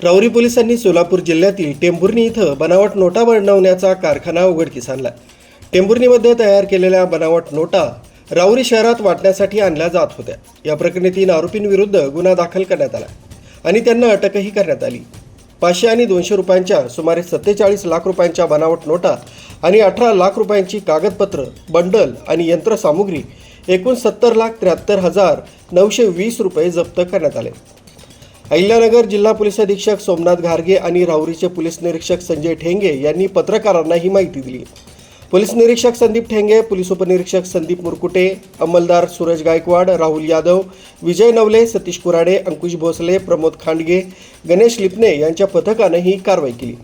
राऊरी पोलिसांनी सोलापूर जिल्ह्यातील टेंभुर्णी इथं बनावट नोटा बनवण्याचा कारखाना उघडकीस आणला. टेंभुर्णीमध्ये तयार केलेल्या बनावट नोटा राऊरी शहरात वाटण्यासाठी आणल्या जात होत्या. या प्रकरणी तीन आरोपींविरुद्ध गुन्हा दाखल करण्यात आला आणि त्यांना अटकही करण्यात आली. पाचशे आणि दोनशे रुपयांच्या सुमारे सत्तेचाळीस लाख रुपयांच्या बनावट नोटा आणि अठरा लाख रुपयांची कागदपत्र बंडल आणि यंत्रसामुग्री एकूण सत्तर लाख त्र्याहत्तर हजार नऊशे वीस रुपये जप्त करण्यात आले. अहिल्यानगर जिल्हा पोलीस अधीक्षक सोमनाथ घारगे आणि राहुरीचे पोलीस निरीक्षक संजय ठेंगे यांनी पत्रकारांना ही माहिती दिली. पोलीस निरीक्षक संदीप ठेंगे पोलीस उपनिरीक्षक संदीप मुरकुटे अंमलदार सूरज गायकवाड राहुल यादव विजय नवले सतीश कुराडे अंकुश भोसले प्रमोद खांडगे गणेश लिपणे यांच्या पथकानं ही कारवाई केली.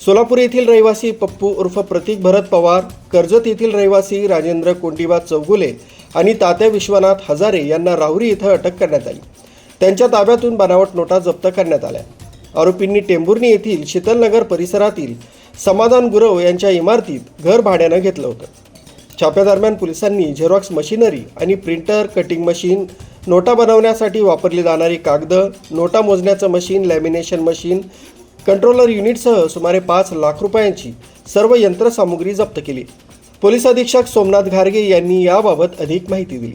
सोलापूर येथील रहिवासी पप्पू उर्फ प्रतीक भरत पवार कर्जत येथील रहिवासी राजेंद्र कोंडीबा चौगुले आणि तात्या विश्वनाथ हजारे यांना राहुरी इथं अटक करण्यात आली. त्यांच्या ताब्यातून बनावट नोटा जप्त करण्यात आल्या. आरोपींनी टेंभुर्णी येथील शीतलनगर परिसरातील समाधान गुरव यांच्या इमारतीत घर भाड्यानं घेतलं होतं. छाप्यादरम्यान पोलिसांनी झेरॉक्स मशिनरी आणि प्रिंटर कटिंग मशीन नोटा बनवण्यासाठी वापरली जाणारी कागदं नोटा मोजण्याचं मशीन लॅमिनेशन मशीन कंट्रोलर युनिटसह सुमारे पाच लाख रुपयांची सर्व यंत्रसामुग्री जप्त केली. पोलीस अधीक्षक सोमनाथ घारगे यांनी याबाबत अधिक माहिती दिली.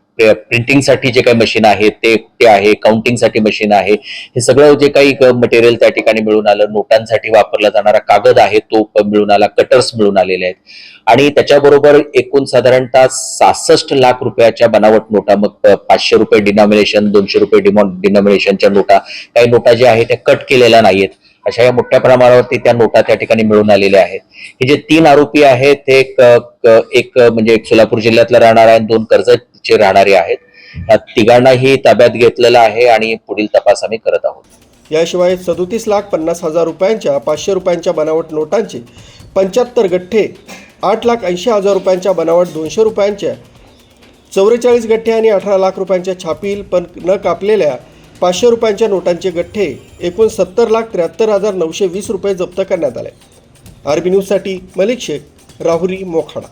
प्रिंटिंगसाठी जे काही मशीन आहे ते ते आहे काउंटिंगसाठी मशीन आहे. हे सगळं जे काही मटेरियल त्या ठिकाणी मिळून आलं नोटांसाठी वापरला जाणारा कागद आहे तो मिळून आला कटर्स मिळून आलेले आहेत. आणि त्याच्याबरोबर एकूण साधारणतः सहासष्ट लाख रुपयाच्या बनावट नोटा मग पाचशे रुपये डिनॉमिनेशन दोनशे रुपये डिनॉमिनेशनच्या नोटा काही नोटा ज्या आहेत त्या कट केलेल्या नाहीयेत. अशा या मोठ्या प्रमाणावरती त्या नोटा त्या ठिकाणी मिळून आलेल्या आहेत. हे जे तीन आरोपी आहेत ते एक म्हणजे एक सोलापूर जिल्ह्यातला राहणार आहे आणि दोन जे राहणारे आहेत. या तिघांनाही ताब्यात घेतलेलं आहे आणि पुढील तपास आम्ही करत आहोत. याशिवाय सदोतीस लाख पन्नास हजार रुपयांच्या पाचशे रुपयांच्या बनावट नोटांचे पंच्याहत्तर गठ्ठे आठ लाख ऐंशी हजार रुपयांच्या बनावट दोनशे रुपयांच्या चौवेचाळीस गठ्ठे आणि अठरा लाख रुपयांच्या छापील पण न कापलेल्या पाचशे रुपयांच्या नोटांचे गठ्ठे एकूण सत्तर लाख त्र्याहत्तर हजार नऊशे वीस रुपये जप्त करण्यात आले. आरबी न्यूजसाठी मलिक शेख राहुरी मोखाडा.